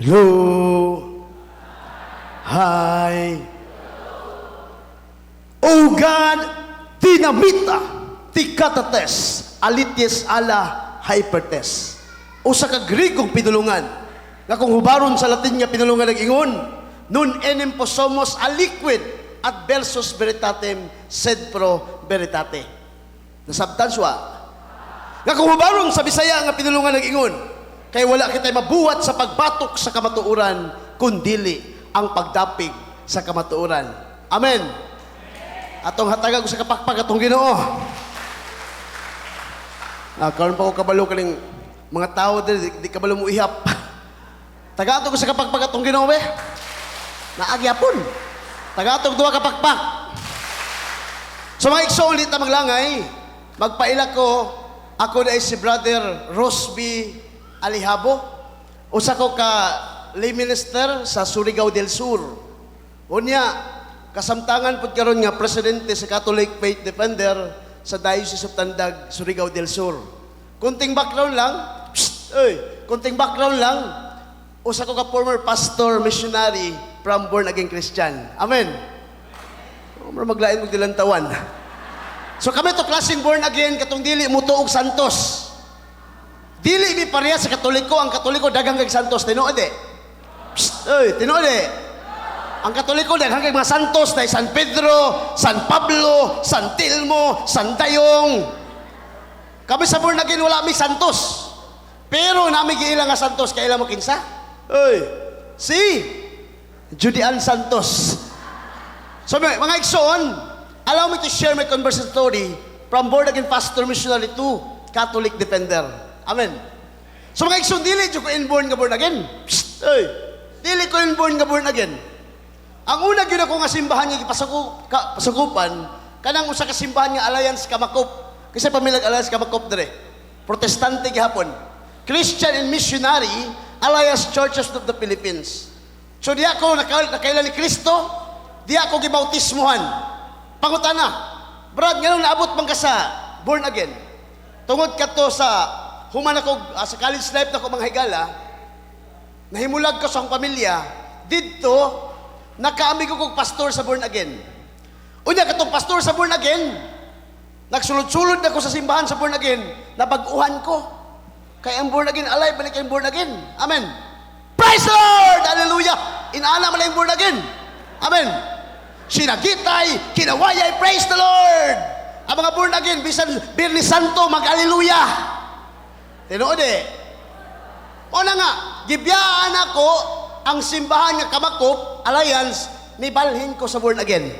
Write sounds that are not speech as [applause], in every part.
Hello. Hi. O God, dinamita, tikatates, alitis ala hypertes. Usa ka Grigong pinulungan, nga kung hubaron sa Latin nga pinulungan ng ingon, nun enim posomos a liquid at versus veritatem sed pro veritate. Nasabtan siya. Nga kung hubaron sa Bisaya nga pinulungan ng ingon, kay wala kitay mabuhat sa pagbatok sa kamatuuran, kundili ang pagdapig sa kamatuuran. Amen. Atong hatagan ko sa kapakpak atong Ginoo. Ah, karon pa ko kabalo kaning mga tao dili di, di kabalo mo ihap. [laughs] Taga ko sa kapakpak atong Ginoo be. Naagyapon. Taga atong duha kapakpak. So mga igsoon ulit na maglangay, magpaila ko, ako na si Brother Rosby Alihabo. Usa ko ka lay minister sa Surigao del Sur. Unya, kasamtangan pud karon nga presidente sa Catholic Faith Defender sa Diocese of Tandag, Surigao del Sur. Kunting background lang, psst, oy, kunting background lang, usa ko ka former pastor, missionary from born again Christian. Amen. Umar maglain mo dilantawan. So kami to klaseng born again katong dili mo tuog santos. Dili mi pareha sa katoliko, ang katoliko daghang kag santos tinuod eh. Psst, oy, tinuod. Ang katoliko daghang kag mga santos na San Pedro, San Pablo, San Telmo, San Dayong. Kami sa born again wala mi santos. Pero nami giila nga santos kay mo kinsa? Oy, si Judian Santos. So mga igsoon, allow me to share my conversion story from born again pastor missionary to Catholic defender. Amen. So mga igsoon, dili ko inborn nga born again. Psst, oy. Dili ko inborn nga born again. Ang una gyud ako nga simbahan nga gipasuko ka, pasukupan kanang usa ka simbahan nga Alliance Kamakop. Kasi pamilag Alliance Kamakop dire. Protestante gihapon. Christian and Missionary Alliance Churches of the Philippines. So di ako naka, nakailan ni Kristo, di ako gibautismuhan. Pangutana, Brad, nga nung naabot man ka sa born again, tungod ka to sa human ako, ah, sa college life na ko mga higala, nahimulag ko sa akong pamilya, dito, nakaamig ko kong pastor sa born again. Unya katong pastor sa born again, nagsulod-sulod na sa simbahan sa born again, nabaguhan ko. Kaya ang born again, alive, balik ang born again. Amen. Praise the Lord! Hallelujah! Inaana mo lang born again. Amen. Sinagitay, kinawayay, praise the Lord! Ang mga born again, bisan Birni Santo, mag-Hallelujah! Tinuod eh. O na nga, gibiyaan ako ang simbahan nga Kamakop, Alliance, ni balhin ko sa born again.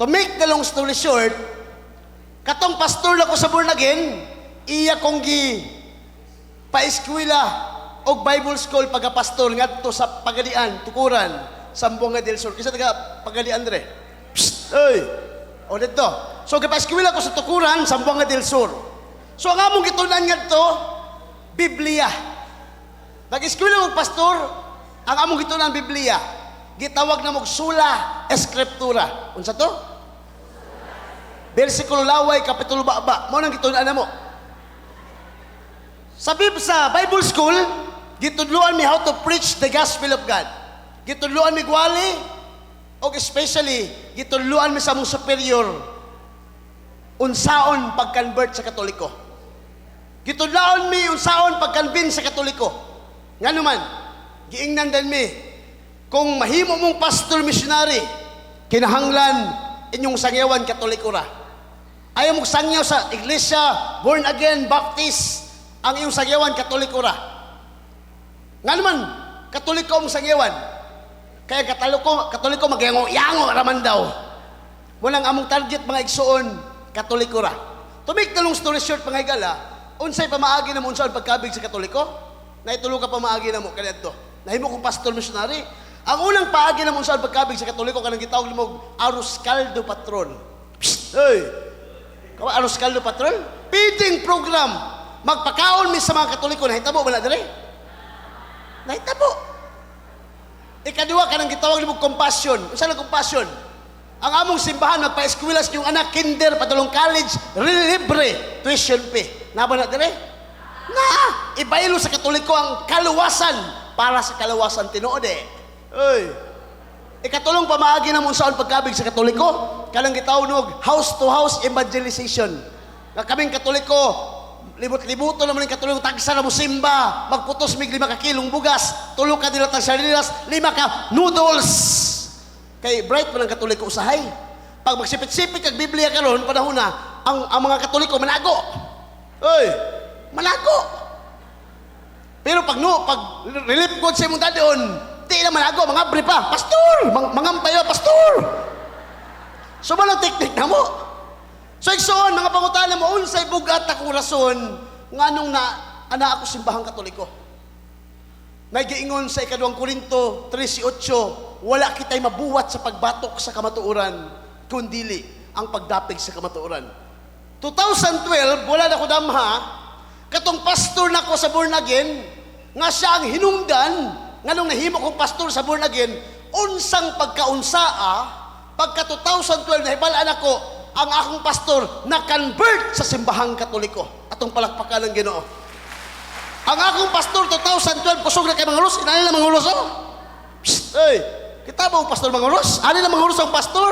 To make the long story short, katong pastor na ko sa born again, iya kong gi paeskwela og Bible school pagka-pastor ngadto sa Pagadian, Tukuran, Sambonga del Sur. Kisa taga Pagadian dire. Psst, oy. O dito. So gipaeskwela ko sa Tukuran, Sambonga del Sur. So ang among gitunan ngadto Biblia. Nag-eskwela mo pastor, ang among gitunan Biblia. Gitawag na sula eskriptura. Unsa to? Bersikulo laway kapitulo baba. Mo nang gitunan na mo. Sa Bib sa Bible School, gitudluan mi how to preach the gospel of God. Gitudluan mi gwali o especially gitudluan mi sa mong superior unsaon pag-convert sa Katoliko. Gitudlaon mi unsaon pag-convince sa Katoliko. Nga naman, giingnan din mi kung mahimo mong pastor missionary, kinahanglan inyong sangyawan Katoliko ra. Ayaw mong sangyaw sa iglesia, born again, baptist, ang iyong sangyawan Katoliko ra. Nga naman, Katoliko ang sangyawan. Kaya Katoliko, Katoliko magyango-yango raman daw. Walang among target mga igsoon, Katoliko ra. To make the long story short, mga higala, unsay pamaagi na mo unsaon pagkabig sa Katoliko? Naitulo ka pamaagi na mo kanadto. Nahimo kong pastor missionary. Ang unang paagi na mo unsaon pagkabig sa Katoliko kanang gitawag nimo Arus Caldo Patron. Psst, hey. Kawa Arus Caldo Patron? Feeding program. Magpakaon mi sa mga Katoliko nahitabo ba na dire? Nahitabo. Ikaduha ka nang gitawag nimo compassion. Unsa na compassion? Ang among simbahan magpa-eskwela sa inyong anak kinder padulong college libre tuition fee. Naba na dire? Na, ibaylo sa Katoliko ang kaluwasan para sa kalawasan tinuod eh. Oy. Ikatulong pamaagi na mo saan pagkabig sa Katoliko, kanang gitawnog house to house evangelization. Nga kaming Katoliko, libot-libuto naman yung Katoliko, tagsa na mo simba, magputos mig lima ka kilong bugas, tulo ka nila tag sardinas, lima ka noodles. Kay bright man ang Katoliko usahay. Pag magsipit-sipit kag Biblia karon panahon na, ang, ang mga Katoliko manago. Oy, manago. Pero pag no, pag relief God sa imong dadon, di na manago, mga abri pa, pastor, mang, mangampayo, pastor. So ba teknik na mo? So igsoon, mga pangutana mo, unsay bugat akong rason, nga nung na, ana ako simbahang katoliko. May giingon sa ikaduang Korinto 13.8, wala kita'y mabuwat sa pagbatok sa kamatuoran, kundili ang pagdapig sa kamatuoran. 2012, wala na ko damha, katong pastor na ko sa born again, nga siya ang hinungdan, nga nung nahimo kong pastor sa born again, unsang pagkaunsaa, pagka 2012 nahibalaan ako, ang akong pastor na convert sa simbahang katoliko. Atong palakpakan ng Ginoo. Ang akong pastor 2012 kusog na kay Mangulos, inali na Mangulos oh. Psst, kita ba ang pastor Mangulos? Ani na Mangulos ang pastor?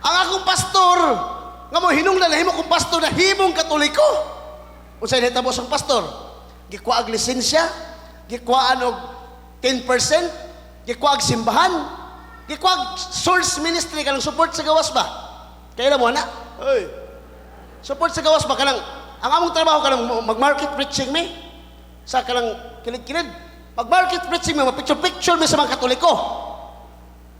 Ang akong pastor nga mo hinungdan na himo kong pastor na himong katoliko. Unsay nahitabo sang pastor? Gikuha og lisensya, gikuhaan og 10%, gikuha og simbahan, gikuha og source ministry kanang support sa gawas ba? Kailan mo na? Oy. Support sa gawas ba kanang ang among trabaho kanang mag-market preaching mi sa kanang kilid-kilid. Mag-market preaching mi, picture-picture mi sa mga katoliko.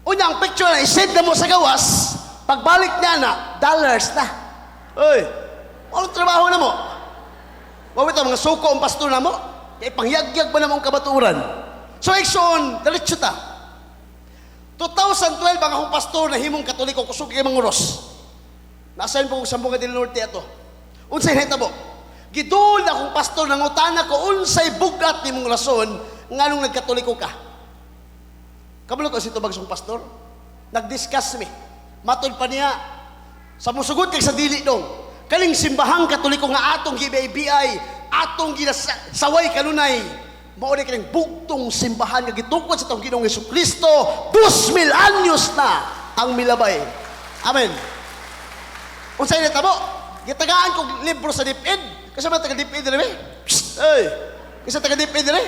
Unya ang picture na isend na mo sa gawas, pagbalik niya na, dollars na. Oy, anong trabaho na mo? Wawit ang mga suko ang pastor na mo, kay pangyagyag ba na mong kabaturan? So, Exxon, dalitso ta. 2012 ang akong pastor na himong katoliko, kusog kay manguros. Nasaan po sa mga del norte ato? Unsay hitabo? Gidul akong pastor nang utana ko unsay bugat nimong rason nganong nagkatoliko ka. Kabalo ko si tubag song pastor. Nag-discuss mi. Matod pa niya sa musugod kay sa dili dong. Kaling simbahang katoliko nga atong GBI, atong ginasaway kanunay. Mao ni kaning bugtong simbahan nga gitukod sa tong Ginoong Kristo, 2000 anyos na ang milabay. Amen. Unsay na tabo? Gitagaan kog libro sa DepEd. Kasi man taga DepEd dire. Psst, Ay. Kasi taga DepEd dire.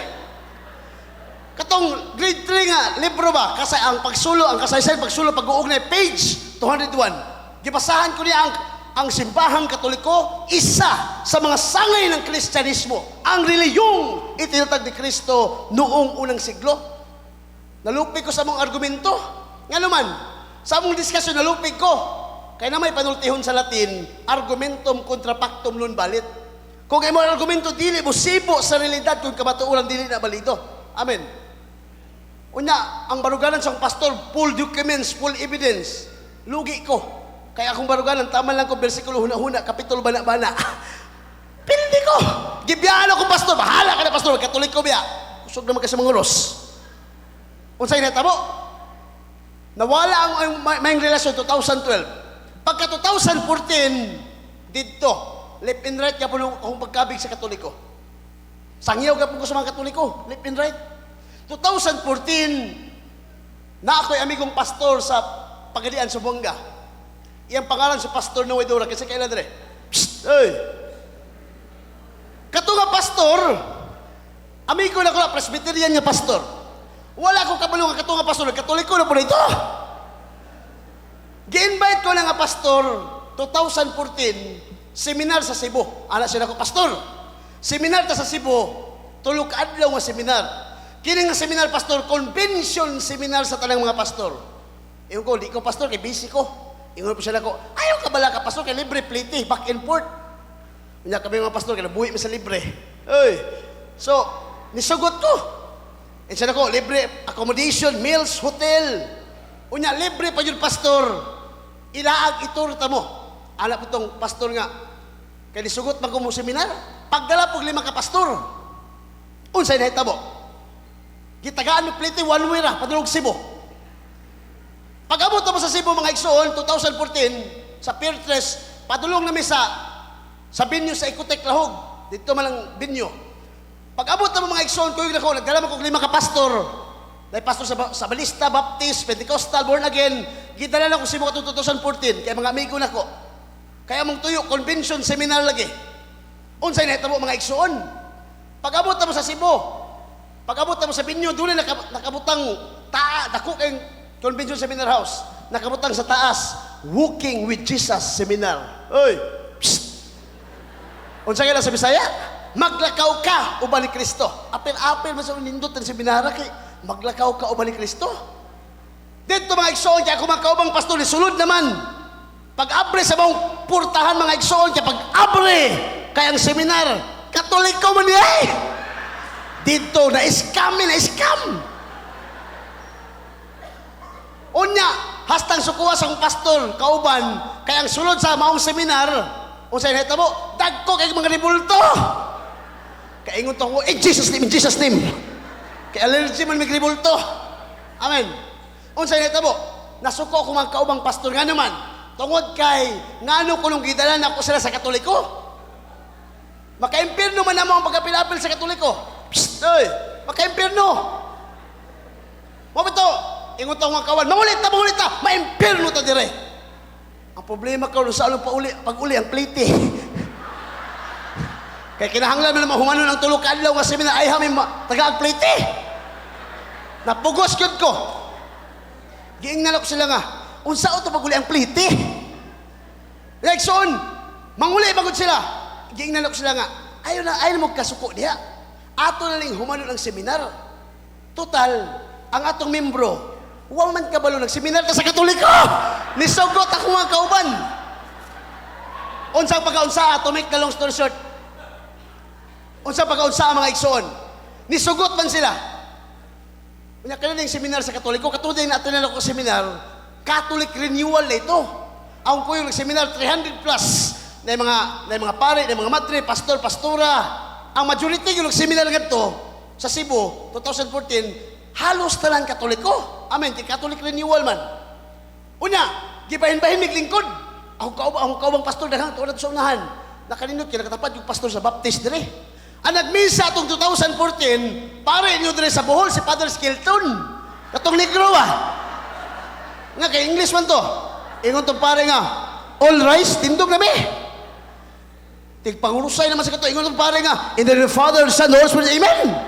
Katong grade 3 nga libro ba? Kasi ang pagsulo, ang kasaysayan pagsulo pag-uugnay page 201. Gibasahan ko niya ang ang simbahang katoliko, isa sa mga sangay ng Kristyanismo, ang reliyong itinatag ni Kristo noong unang siglo. Nalupig ko sa mong argumento. Nga naman, sa mong diskusyon, nalupig ko. Kaya na may panultihon sa Latin, argumentum contra pactum non balit. Kung ay mo argumento, dili mo sibo sa realidad kung kamatuuran dili na balido. Amen. Unya, ang baruganan sa pastor, full documents, full evidence. Lugi ko. Kaya akong baruganan, tama lang ko, versikulo huna-huna, kapitulo bana-bana. [laughs] Pildi ko. Gibiyaan ako, pastor. Bahala ka na, pastor. Katolik ko biya. Kusog naman kasi mga ulos. Unsay natabo? Nawala ang, ang may, may relasyon 2012. Pagka 2014, dito, left and right ka po akong pagkabig sa katoliko. Sangyaw ka po ko sa mga katoliko, left and right. 2014, na ako'y amigong pastor sa Pagadian, Sumbonga. Iyang pangalan sa pastor na Wedora, kasi kailan dire? Psst! Hey! Kato nga pastor, amigo na ko na, Presbyterian nga pastor. Wala ko kabalo nga kato nga pastor, katoliko na po na ito. Gi-invite ko na nga pastor, 2014, seminar sa Cebu. Ana siya ko, pastor, seminar ta sa Cebu, tulog adlaw nga seminar. Kini nga seminar, pastor, convention seminar sa tanang mga pastor. Iyon ko, di ko pastor, kay busy ko. Ingon po siya na ko, ayaw ka bala ka, pastor, kay libre plate, back and forth. Kanya kami mga pastor, kaya nabuhi mi sa libre. Oy. So, nisugot ko. And siya na ko, libre accommodation, meals, hotel. Unya, libre pa yun, pastor. Ilaag iturta mo. Anak po tong pastor nga. Kaya nisugot man ko mo seminar. Pagdala po lima ka pastor. Unsay na hitabo. Gitagaan mo plate, one way ra, padulog Cebu. Pag abot mo sa Cebu mga igsoon, 2014, sa Pier 3, padulong namin sa sa binyo sa Ecotec Lahog. Dito man lang binyo. Pag abot na mo mga igsoon, kuyog na ko, nagdala mo kong lima ka pastor. Dahil pastor sa, sa Balista, Baptist, Pentecostal, Born Again, gidala na ko si mga 2014, kaya mga amigo na ko. Kaya mong tuyo, convention, seminar lagi. Unsay na mo mga igsoon. Pag abot na mo sa Cebu, pag abot na mo sa Binyo, doon na nakab- nakabutang taa, dako kayong convention seminar house. Nakabutang sa taas, Walking with Jesus Seminar. Oy, psst! Unsa kaya sa Bisaya? Maglakaw ka uban ni Kristo. Apil-apil man sa nindot ang seminara kay maglakaw ka uban ni Kristo. Dito mga igsoon kaya kung makaubang pastor sulod naman. Pag abre sa mong purtahan mga igsoon kaya pag abre kayang seminar, katoliko man niya eh. Dito na scam na scam. Unya, hastang sukuha sa pastor, kauban, kaya ang sulod sa maong seminar, unsay nahita mo, dagko kay mga ribulto. Kaingon to ko, in Jesus name, in Jesus name. Kay allergy man may ribulto. Amen. Unsay nahita mo, nasuko ko mga kaubang pastor nga naman, tungod kay, ngano ko nung gidalan ako sila sa katoliko. Maka-impirno man namo ang pagkapilapil sa katoliko. Psst, oy, maka-impirno. Mo bito, ingon tong mga kawan, mangulit ta, mangulit ta, maimpirno ta dire. Ang problema ka sa along pauli, pag uli ang plite. [laughs] Kaya kinahanglan mo naman humano ng tulog kadlaw nga seminar ay hamin ma, taga ang plite. Napugos gyud ko. Giingnalok sila nga, unsa to pag uli ang plite? Like soon, manguli bagod sila. Giingnalok sila nga, ayaw na, na mo kasuko diha. Ato na lang humano ng seminar. Total, ang atong membro, Huwag man kabalo nagseminar ka sa Katoliko. Nisugot ako mga kauban. Unsang pagkaunsa, to make the long story short. Unsang pagkaunsa ang mga igsoon. Nisugot man sila. Unya kanina yung seminar sa Katoliko, katulad yung natin ako seminar, Catholic renewal na ito. Ang ko yung seminar 300 plus na mga na mga pare, na mga madre, pastor, pastora. Ang majority yung seminar nga ito sa Cebu 2014, halos talang Katoliko. Amen, kay Catholic renewal man. Una, gibahin-bahin mig lingkod. Ako ka ako kaubang pastor daghang tuwa sa unahan. Nakaninot kay nakatapat yung pastor sa Baptist dire. Ang nagmisa atong 2014, pare niyo dire sa Bohol si Father Skilton. Katong negro ah. Nga kay English man to. Ingon tong pare nga, all rice tindog na be. Tigpangurusay naman sa kato. Ingon tong pare nga, in the Father, Son, Holy Spirit, Amen.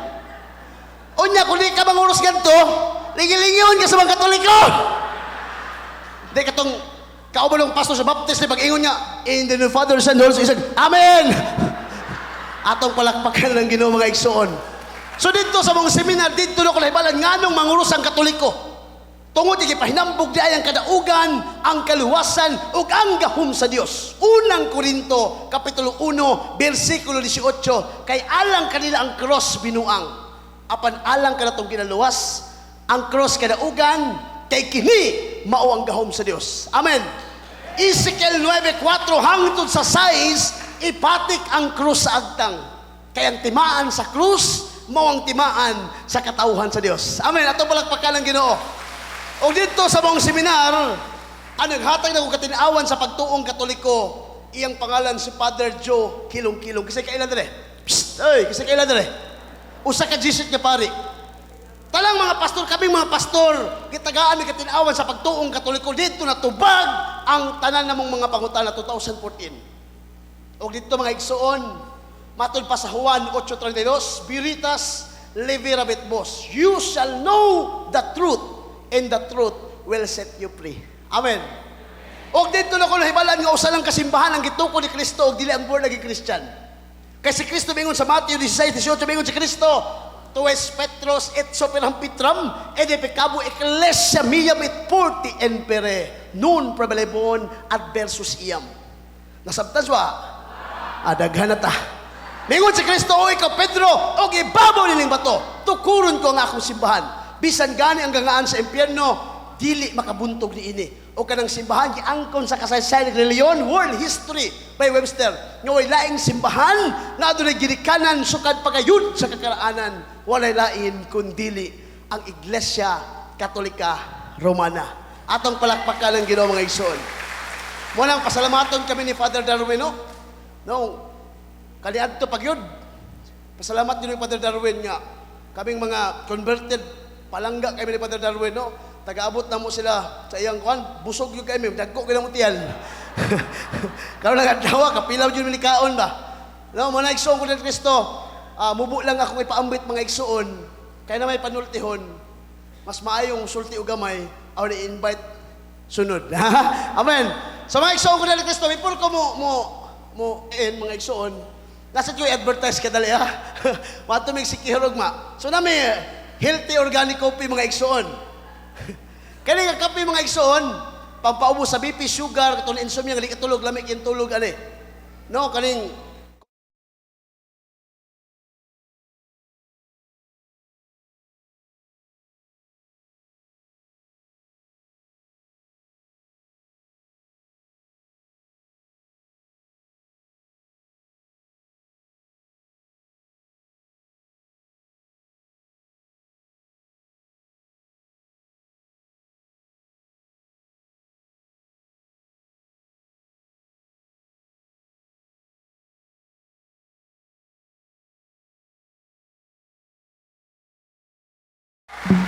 Unya, kung di ka mangurus ganito, lingi-lingiyon ka sa mga katoliko. Di katong kaubalong pastor sa Baptist, pag ingon niya, in the name of the Father, Son, Holy Spirit, Amen. Atong palakpakan ng ginoo mga igsoon. So dito sa mga seminar, dito na ko nahibalan, nganong mangurus ang katoliko. Tungod di pahinambog di ang kadaugan, ang kaluwasan, ug ang gahom sa Dios. Unang Korinto, Kapitulo 1, versikulo 18, kay alang kanila ang cross binuang. Apan alang ka natong ginaluwas, ang cross kadaugan, kay kini mao ang gahom sa Dios. Amen. Ezekiel 9.4 hangtod sa 6, ipatik ang krus sa agtang. Kaya ang timaan sa krus, mao ang timaan sa katauhan sa Dios. Amen. Ato palakpakan ang Ginoo. O dito sa mong seminar, ang naghatag na katinawan sa pagtuong katoliko, iyang pangalan si Father Joe Kilong-Kilong. Kasi kailan dere? Psst! Oy, kasi kailan dere? Usa ka jisit nga pari. Talang mga pastor, kami mga pastor, gitagaan mi katinawan sa pagtuong katoliko dito na tubag ang tanan namong mga pangutana 2014. O dito mga igsoon, matod pa sa Juan 8.32, Biritas, Levirabit Bos, You shall know the truth, and the truth will set you free. Amen. O dito na ko nahibalan nga usa lang kasimbahan ang gituko ni Kristo og dili ang born again Christian. Kay si Kristo mingon sa Matthew 16:18 mingon si Kristo, Tues Petros et soperam pitram, ed pecabo ecclesia mia mit purti empere, nun prevalebon adversus iam. Nasabtan siya, adaghan ta. Mingon si Kristo, o ikaw Pedro, o ibabaw niling bato, tukuron ko ang akong simbahan. Bisan gani ang gangaan sa impyerno, dili makabuntog ni ini. O kanang simbahan, giangkon sa kasaysayan ng reliyon, world history by Webster. Nga way laing simbahan, na doon girikanan, sukad pagayud sa kakaraanan, walay lain kundili ang Iglesia Katolika Romana. Atong palakpakan ng ginoo mga igsoon. Munang pasalamaton kami ni Father Darwino. No, kaniadto pag yun. Pasalamat yung Father Darwin nga. Kaming mga converted, palangga kami ni Father Darwin, no? Taga-abot na mo sila sa iyang kwan, busog yung kami, dagko kailang mutiyan. [laughs] Karon lang adlaw, kapilaw yun minikaon ba? No, mga igsoon ko ng Kristo, ah, mubo lang ako ipaambit mga igsoon, kaya na may panultihon, mas maayong sulti o gamay, ako na-invite sunod. [laughs] Amen. Sa mga igsoon ko ng Kristo, before ko mo, mo, mo, end mga igsoon, nasa yung advertise ka dali ha. [laughs] Matumig si Kihirog ma. So na may healthy organic coffee mga igsoon. Kani nga kape mga igsoon, pampaubos sa BP, sugar, katong insomnia, gali katulog, lamig yung tulog, ani. No, kaning Mm-hmm.